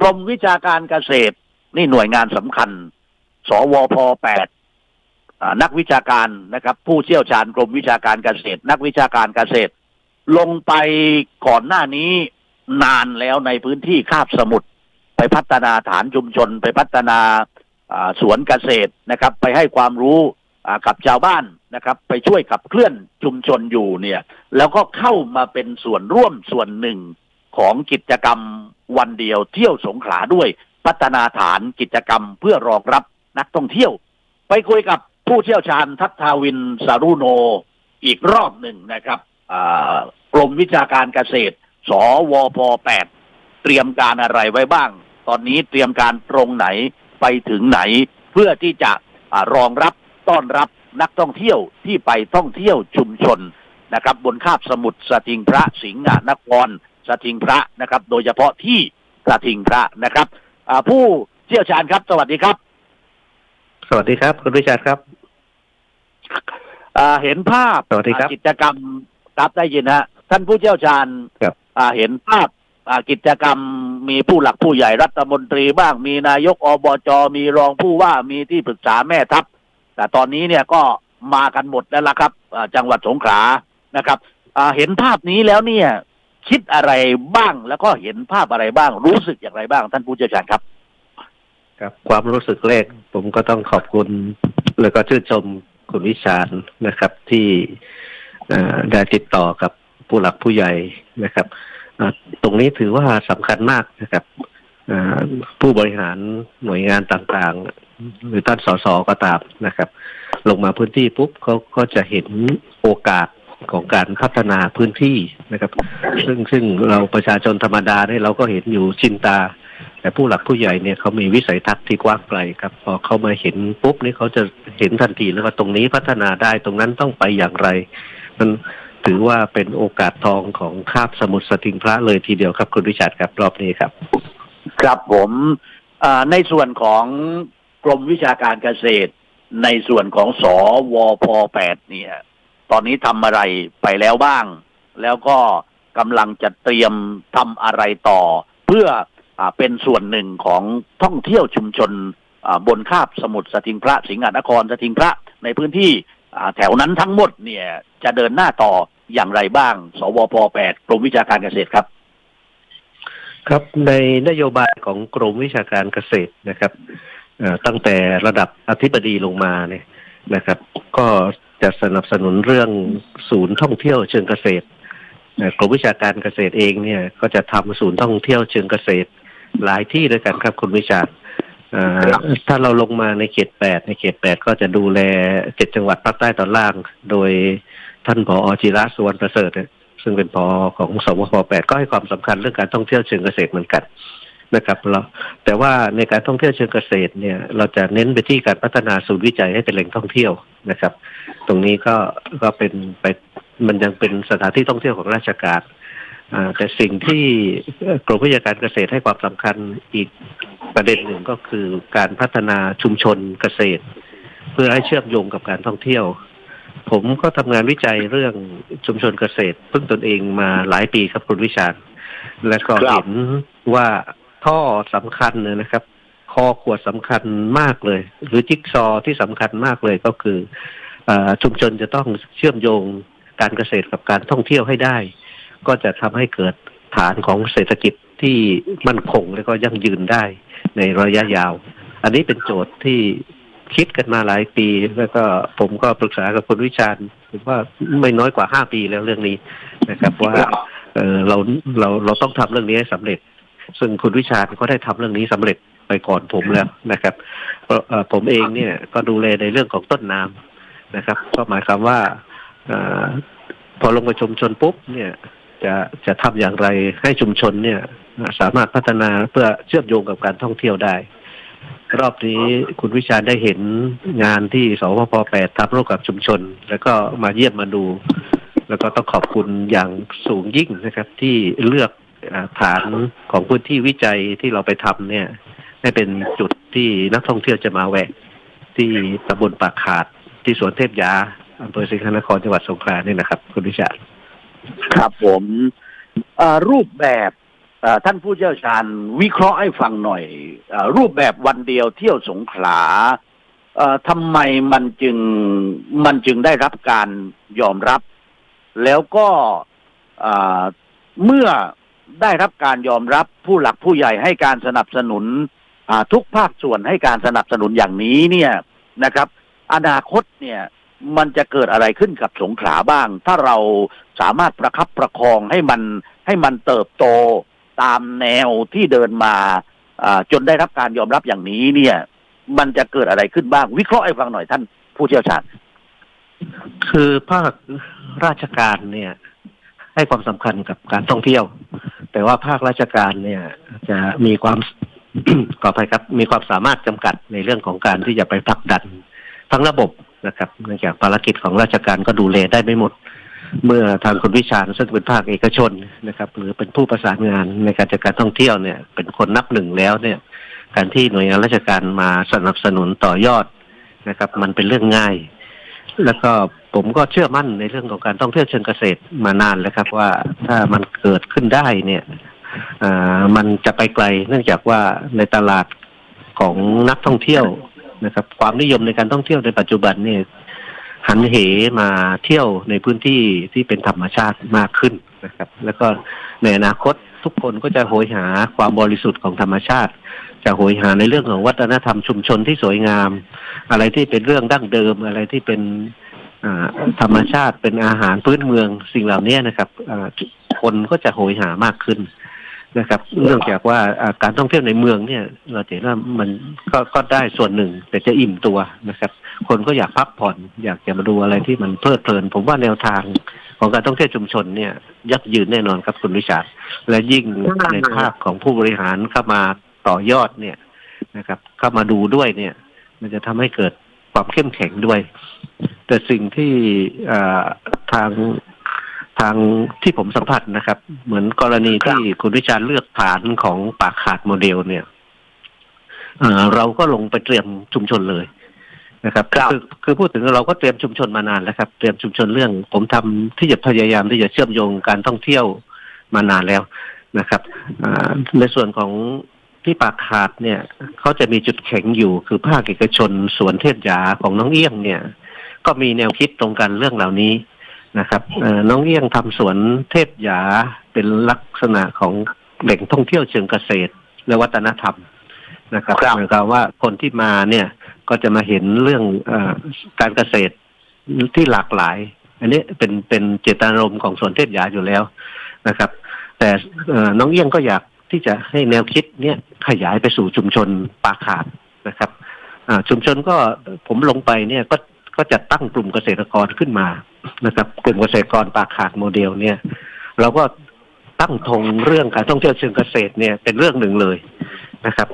กรมวิชาการเกษตร นี่หน่วยงานสำคัญ สวพแปดนักวิชาการนะครับ ผู้เชี่ยวชาญกรมวิชาการเกษตร นักวิชาการเกษตร ลงไปก่อนหน้านี้นานแล้วในพื้นที่คาบสมุทรไปพัฒนาฐานชุมชน ไปพัฒนาสวนเกษตรนะครับ ไปให้ความรู้กับชาวบ้านนะครับ ไปช่วยขับเคลื่อนชุมชนอยู่เนี่ย แล้วก็เข้ามาเป็นส่วนร่วมส่วนหนึ่งของกิจกรรม วันเดียวเที่ยวสงขลาด้วยพัฒนาฐานกิจกรรมเพื่อรองรับนักท่องเที่ยว ไปคุยกับผู้เชี่ยวชาญทัตทาวินสารุโนอีกรอบหนึ่งนะครับกรมวิชาการเกษตร สวพ 8 เตรียมการอะไรไว้บ้าง ตอนนี้เตรียมการตรงไหนไปถึงไหน เพื่อที่จะอรองรับต้อนรับนักท่องเที่ยวที่ไปท่องเที่ยวชุมชนนะครับ บนคาบสมุทรสทิงพระสิงห์นคร สทิงพระนะครับ โดยเฉพาะที่สทิงพระนะครับอ่าผู้เชี่ยวชาญครับ สวัสดีครับ สวัสดีครับ คุณวิชาร์ครับอ่าเห็นภาพสวัสดีครับอ่ากิจกรรมครับได้ยินฮะท่านผู้เชี่ยวชาญครับอ่าเห็นภาพอ่ากิจกรรมมีผู้หลักผู้ใหญ่รัฐมนตรีบ้าง มีนายกอบจมีรองผู้ว่ามีที่ปรึกษาแม่ทัพ แต่ตอนนี้เนี่ยก็มากันหมดแล้วล่ะครับอ่าจังหวัดสงขลานะครับอ่าเห็นภาพนี้แล้วเนี่ย คิดอะไรบ้างแล้วก็เห็นภาพอะไรบ้าง รู้สึกอย่างไรบ้าง ท่านผู้เชี่ยวชาญครับ ครับ ความรู้สึกแรกผมก็ต้องขอบคุณ แล้วก็ชื่นชมคุณวิชาญนะครับ ที่ได้ติดต่อกับผู้หลักผู้ใหญ่นะครับตรงนี้ถือว่าสำคัญมากนะครับผู้บริหารหน่วยงานต่างๆ หรือท่านสสก็ตามนะครับ ลงมาพื้นที่ปุ๊บเขาก็จะเห็นโอกาส ของการพัฒนาพื้นที่นะครับ ซึ่งซึ่งเราประชาชนธรรมดาเนี่ยเราก็เห็นอยู่ชินตา แต่ผู้หลักผู้ใหญ่เนี่ยเขามีวิสัยทัศน์ที่กว้างไกลครับ พอเขามาเห็นปุ๊บนี่เขาจะเห็นทันทีแล้วว่าตรงนี้พัฒนาได้ตรงนั้นต้องไปอย่างไร มันถือว่าเป็นโอกาสทองของคาบสมุทรสติงพระเลยทีเดียวครับคุณวิชาร์ครับรอบนี้ครับ ครับผมในส่วนของกรมวิชาการเกษตร ในส่วนของสวพ8เนี่ย ตอนนี้ทำอะไรไปแล้วบ้าง แล้วก็กำลังจะเตรียมทำอะไรต่อ เพื่ออเป็นส่วนหนึ่งของท่องเที่ยวชุมชนบนคาบสมุทรสทิงพระสิงห์นครสทิงพระในพื้นที่แถวนั้นทั้งหมดเนี่ยจะเดินหน้าต่ออย่างไรบ้าง สวพ 8 กรมวิชาการเกษตรครับ ครับในนโยบายของกรมวิชาการเกษตรนะครับตั้งแต่ระดับอธิบดีลงมาเนี่ยนะครับ ก็ จะสนับสนุนเรื่องศูนย์ท่องเที่ยวเชิงเกษตรกรมวิชาการเกษตรเองเนี่ยก็จะทำศูนย์ท่องเที่ยวเชิงเกษตรหลายที่ด้วยกันครับคุณวิชาถ้าเราลงมาในเขตแปดในเขตแปดก็จะดูแลเจ็ดจังหวัดภาคใต้ตอนล่าง โดยท่านผอจิระสุวรรณประเสริฐซึ่งเป็นพอของสวพ8ก็ให้ความสำคัญเรื่องการท่องเที่ยวเชิงเกษตรเหมือนกัน นะครับเราแต่ว่าในการท่องเที่ยวเชิงเกษตรเนี่ย เราจะเน้นไปที่การพัฒนาศูนย์วิจัยให้เป็นแหล่งท่องเที่ยวนะครับ ตรงนี้ก็ก็เป็นไปมันยังเป็นสถานที่ท่องเที่ยวของราชการอ่าแต่สิ่งที่กรมวิชาการเกษตรให้ความสำคัญอีกประเด็นหนึ่งก็คือการพัฒนาชุมชนเกษตร เพื่อให้เชื่อมโยงกับการท่องเที่ยว ผมก็ทำงานวิจัยเรื่องชุมชนเกษตร พึ่งตนเองมาหลายปีครับคุณวิชาญและก็เห็นว่า ท่อสำคัญเนี่ยนะครับ คอขวดสำคัญมากเลย หรือจิ๊กซอว์ที่สำคัญมากเลยก็คืออชุมชนจะต้องเชื่อมโยงการเกษตรกับการท่องเที่ยวให้ได้ ก็จะทำให้เกิดฐานของเศรษฐกิจที่มั่นคงและก็ยั่งยืนได้ในระยะยาว อันนี้เป็นโจทย์ที่คิดกันมาหลายปี แล้วก็ผมก็ปรึกษากับคุณวิชาญผมว่าไม่น้อยกว่าห้าปีแล้วเรื่องนี้นะครับ ว่าเเราเราเราต้องทำเรื่องนี้ให้สำเร็จ ซึ่งคุณวิชาญก็ได้ทำเรื่องนี้สำเร็จไปก่อนผมแล้วนะครับผมเองเนี่ยก็ดูแลในเรื่องของต้นน้ำนะครับ ก็หมายความว่าอพอลงไปชุมชนปุ๊บเนี่ยจะจะทำอย่างไรให้ชุมชนเนี่ย สามารถพัฒนาเพื่อเชื่อมโยงกับการท่องเที่ยวได้ รอบนี้คุณวิชาญได้เห็นงานที่สพปแปดทำร่วมกับชุมชน แล้วก็มาเยี่ยมมาดู แล้วก็ต้องขอบคุณอย่างสูงยิ่งนะครับ ที่เลือก ฐานของพื้นที่วิจัยที่เราไปทำเนี่ย ให้เป็นจุดที่นักท่องเที่ยวจะมาแวะ ที่ตำบลปากขาดที่สวนเทพยาอำเภอสิงห์นครจังหวัดสงขลานี่นะครับ คุณวิชาครับผมรูปแบบท่านผู้เชี่ยวชาญวิเคราะห์ให้ฟังหน่อยอรูปแบบวันเดียวเที่ยวสงขลาเอ่อทำไมมันจึงมันจึงได้รับการยอมรับ แล้วก็เอ่อเมื่อ ได้รับการยอมรับผู้หลักผู้ใหญ่ให้การสนับสนุนทุกภาคส่วนให้การสนับสนุนอย่างนี้เนี่ยนะครับ อนาคตเนี่ยมันจะเกิดอะไรขึ้นกับสงขลาบ้าง ถ้าเราสามารถประคับประคองให้มันให้มันเติบโตตามแนวที่เดินมาอ่าจนได้รับการยอมรับอย่างนี้เนี่ย มันจะเกิดอะไรขึ้นบ้าง วิเคราะห์ให้ฟังหน่อยท่านผู้เชี่ยวชาญ คือภาคราชการเนี่ย ให้ความสำคัญกับการท่องเที่ยว แต่ว่าภาคราชการเนี่ย จะมีความขออภัยครับ มีความสามารถจำกัดในเรื่องของการที่จะไปผลักดันทั้งระบบนะครับเนื่องจากภารกิจของราชการก็ดูแลได้ไม่หมด เมื่อทางคุณวิชาซึ่งเป็นภาคเอกชนนะครับ หรือเป็นผู้ประสานงานในการจัดการท่องเที่ยวเนี่ย เป็นคนนับหนึ่งแล้วเนี่ย การที่หน่วยงานราชการมาสนับสนุนต่อยอดนะครับ มันเป็นเรื่องง่าย แล้วก็ผมก็เชื่อมั่นในเรื่องของการท่องเที่ยวเชิงเกษตรมานานแล้วครับ ว่าถ้ามันเกิดขึ้นได้เนี่ยอ่ามันจะไปไกล เนื่องจากว่าในตลาดของนักท่องเที่ยวนะครับ ความนิยมในการท่องเที่ยวในปัจจุบันเนี่ยหันเหมาเที่ยวในพื้นที่ที่เป็นธรรมชาติมากขึ้นนะครับ แล้วก็ในอนาคตทุกคนก็จะโหยหาความบริสุทธิ์ของธรรมชาติ จะโหยหาในเรื่องของวัฒนธรรมชุมชนที่สวยงาม อะไรที่เป็นเรื่องดั้งเดิม อะไรที่เป็นธรรมชาติเป็นอาหารพื้นเมืองสิ่งเหล่านี้นะครับคนก็จะโหยหามากขึ้นนะครับเนื่องจากว่าการท่องเที่ยวในเมืองเนี่ย เราเห็นว่ามันก็ก็ได้ส่วนหนึ่ง แต่จะอิ่มตัวนะครับ คนก็อยากพักผ่อน อยากจะมาดูอะไรที่มันเพลิดเพลิน ผมว่าแนวทางของการท่องเที่ยวชุมชนเนี่ย ยักยืนแน่นอนครับคุณวิชาและยิ่งในภาคของผู้บริหารเข้ามา ต่อยอดเนี่ยนะครับ เข้ามาดูด้วยเนี่ย มันจะทำให้เกิดความเข้มแข็งด้วย แต่สิ่งที่เอ่อทางทางที่ผมสัมผัสนะครับ เหมือนกรณีที่คุณวิชาญเลือกฐานของปากขาดโมเดลเนี่ยเอ่อเราก็ลงไปเตรียมชุมชนเลยนะครับครับอคือพูดถึงเราก็เตรียมชุมชนมานานแล้วครับ เตรียมชุมชนเรื่อง ผมทำที่จะพยายามที่จะเชื่อมโยงการท่องเที่ยวมานานแล้วนะครับอ่าในส่วนของ ที่ปากขาดเนี่ยเขาจะมีจุดแข็งอยู่คือภาคเอกชนสวนเทพยาของน้องเอี้ยงเนี่ย ก็มีแนวคิดตรงกันเรื่องเหล่านี้นะครับเอ่อน้องเอี้ยงทำสวนเทพยาเป็นลักษณะของแหล่งท่องเที่ยวเชิงเกษตร และวัฒนธรรมนะครับครับหมายความว่าคนที่มาเนี่ยก็จะมาเห็นเรื่องเออการเกษตรที่หลากหลาย อันนี้เป็นเป็นเจตนารมณ์ของสวนเทพยาอยู่แล้วนะครับ แต่เอ่อน้องเอี้ยงก็อยาก ที่จะให้แนวคิดเนี่ยขยายไปสู่ชุมชนปาขาดนะครับอ่าชุมชนก็ผมลงไปเนี่ยก็ก็จะตั้งกลุ่มเกษตรกรขึ้นมานะครับ กลุ่มเกษตรกรปาขาดโมเดลเนี่ย เราก็ตั้งธงเรื่องการท่องเที่ยวเชิงเกษตรเนี่ยเป็นเรื่องหนึ่งเลยนะครับ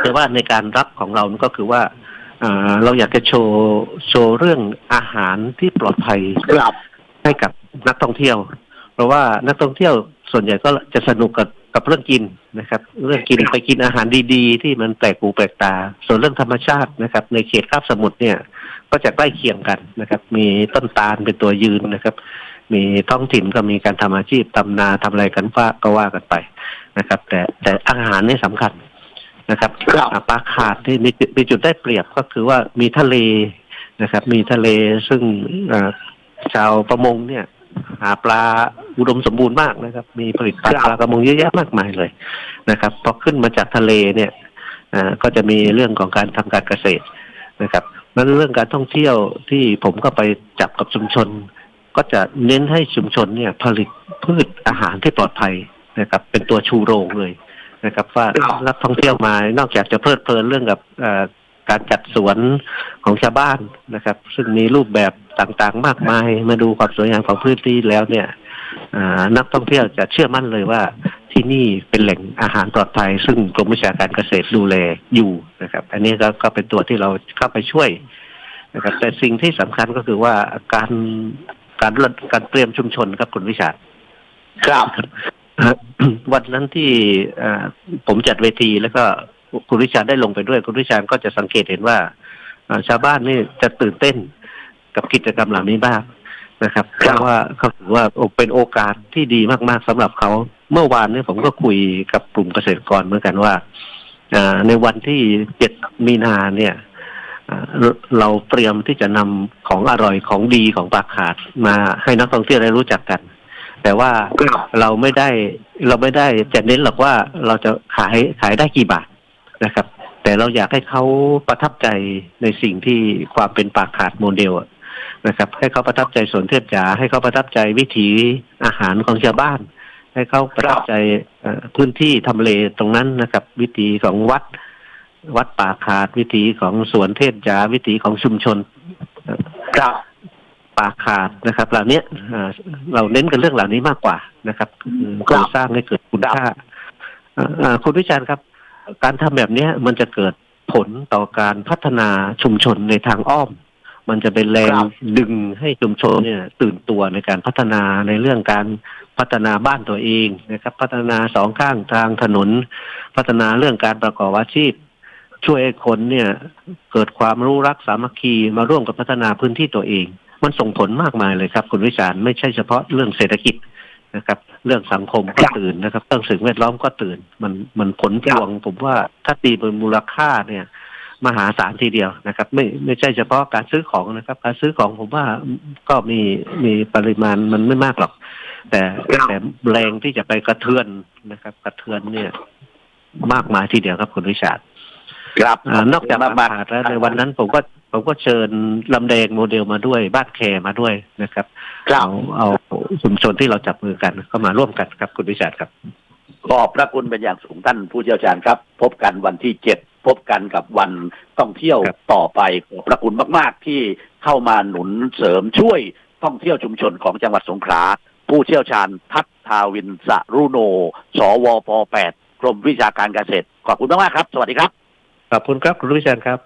แต่ว่าในการรับของเราก็คือว่าอ่าเราอยากจะโชว์โชว์เรื่องอาหารที่ปลอดภัยครับให้กับนักท่องเที่ยว เพราะว่านักท่องเที่ยวส่วนใหญ่ก็จะสนุกกับ กับเรื่องกินนะครับ เรื่องกินไปกินอาหารดีๆ ที่มันแปลกหูแปลกตา ส่วนเรื่องธรรมชาตินะครับ ในเขตคาบสมุทรเนี่ย ก็จะใกล้เคียงกันนะครับ มีต้นตาลเป็นตัวยืนนะครับ มีท้องถิ่นก็มีการทำอาชีพทำนาทำอะไรกันฟ้าก็ว่ากันไปนะครับ แต่แต่อาหารนี่สำคัญนะครับครับอ่าปลาขาดที่มีจุดมีจุดได้เปรียบก็คือว่ามีทะเลนะครับ มีทะเลซึ่งอ่าชาวประมงเนี่ย หาปลาอุดมสมบูรณ์มากนะครับ มีผลิตปลาครับปลากระมงเยอะแยะมากมายเลยนะครับพอขึ้นมาจากทะเลเนี่ยอ่าก็จะมีเรื่องของการทำการเกษตรนะครับนั้นเรื่องการท่องเที่ยวที่ผมก็ไปจับกับชุมชน ก็จะเน้นให้ชุมชนเนี่ยผลิตพืชอาหารที่ปลอดภัยนะครับ เป็นตัวชูโรงเลยนะครับ ว่าครับนักท่องเที่ยวมานอกจากจะเพลิดเพลินเรื่องกับเอ่อ การจัดสวนของชาวบ้านนะครับ ซึ่งมีรูปแบบต่างๆ มากมาย มาดูความสวยงามของพื้นที่แล้วเนี่ยอ่านักท่องเที่ยวจะเชื่อมั่นเลยว่าที่นี่เป็นแหล่งอาหารปลอดภัย ซึ่งกรมวิชาการเกษตรดูแลอยู่นะครับ อันนี้ก็ก็เป็นตัวที่เราเข้าไปช่วยนะครับ แต่สิ่งที่สำคัญก็คือว่าการการการเตรียมชุมชนครับคุณวิชาครับวันนั้นที่เอ่อผมจัดเวทีแล้วก็ คุณวิชาญได้ลงไปด้วย คุณวิชาญก็จะสังเกตเห็นว่าเอ่อชาวบ้านนี่จะตื่นเต้นกับกิจกรรมเหล่านี้มากนะครับเพครับราะว่าเขาถือว่าเป็นโอกาสที่ดีมากๆสำหรับเขา เมื่อวานเนี่ยผมก็คุยกับกลุ่มเกษตรกรเหมือนกันว่าอ่าในวันที่เจ็ดมีนาเนี่ยอ่าเราเราเตรียมที่จะนำของอร่อยของดีของปากขาดมาให้นักท่องเที่ยวได้รู้จักกัน แต่ว่าครับเราไม่ได้เราไม่ได้จะเน้นหรอกว่าเราจะขายขายได้กี่บาท นะครับ แต่เราอยากให้เขาประทับใจในสิ่งที่ความเป็นปากขาดโมเดลอะนะครับ ให้เขาประทับใจสวนเทพจ๋าให้เขาประทับใจวิถีอาหารของชาวบ้าน ให้เขาประทับใจเอ่อพื้นที่ทำเลตรงนั้นนะครับ วิถีของวัด วัดป่าขาดวิถีของสวนเทพจ๋าวิถีของชุมชนครับป่าขาดนะครับเหล่านี้อ่าเราเน้นกันเรื่องเหล่านี้มากกว่านะครับอืมครัโครบงสร้างให้เกิดคุณค่าอ่าอ่าคุณวิจารณ์ครับ การทำแบบเนี้ยมันจะเกิดผลต่อการพัฒนาชุมชนในทางอ้อม มันจะเป็นแรงครับดึงให้ชุมชนเนี่ย ตื่นตัวในการพัฒนาในเรื่องการพัฒนาบ้านตัวเองนะครับ พัฒนาสองข้างทางถนน พัฒนาเรื่องการประกอบอาชีพ ช่วยให้คนเนี่ย เกิดความรู้รักสามัคคีมาร่วมกับพัฒนาพื้นที่ตัวเอง มันส่งผลมากมายเลยครับ คุณวิจารณ์ไม่ใช่เฉพาะเรื่องเศรษฐกิจ นะครับ เรื่องสังคมก็ครับตื่นนะครับเรื่องสิ่งแวดล้อมก็ตื่น มันมันผลพวง ผมว่าถ้าตีเป็นมูลค่าเนี่ยมหาศาลทีเดียวนะครับ ไม่ไม่ใช่เฉพาะการซื้อของนะครับ การซื้อของผมว่าก็มีมีปริมาณมันไม่มากหรอก แต่ครับแต่แรงที่จะไปกระเทือนนะครับ กระเทือนเนี่ย มากมายทีเดียวครับคุณวิชาร์ด ครับอ่านอกจากมากปากขาดแล้วในวันนั้นผมก็ผมก็เชิญลำแดงโมเดลมาด้วยบ้านแคมาด้วยนะครับครับเอาเอาชุมชนที่เราจับมือกันก็มาร่วมกันครับคุณวิชาร์ดครับ ขอบพระคุณเป็นอย่างสูงท่านผู้เชี่ยวชาญครับ พบกันวันที่เจ็ดพบกันกับวันท่องเที่ยวครับต่อไปขอบพระคุณมาก ๆ ที่เข้ามาหนุนเสริมช่วยท่องเที่ยวชุมชนของจังหวัดสงขลาผู้เชี่ยวชาญทัศทาวินสรุโน สวป 8 กรมวิชาการเกษตร ขอบคุณมาก ๆ ครับ สวัสดีครับ ขอบคุณครับคุณวิชานครับ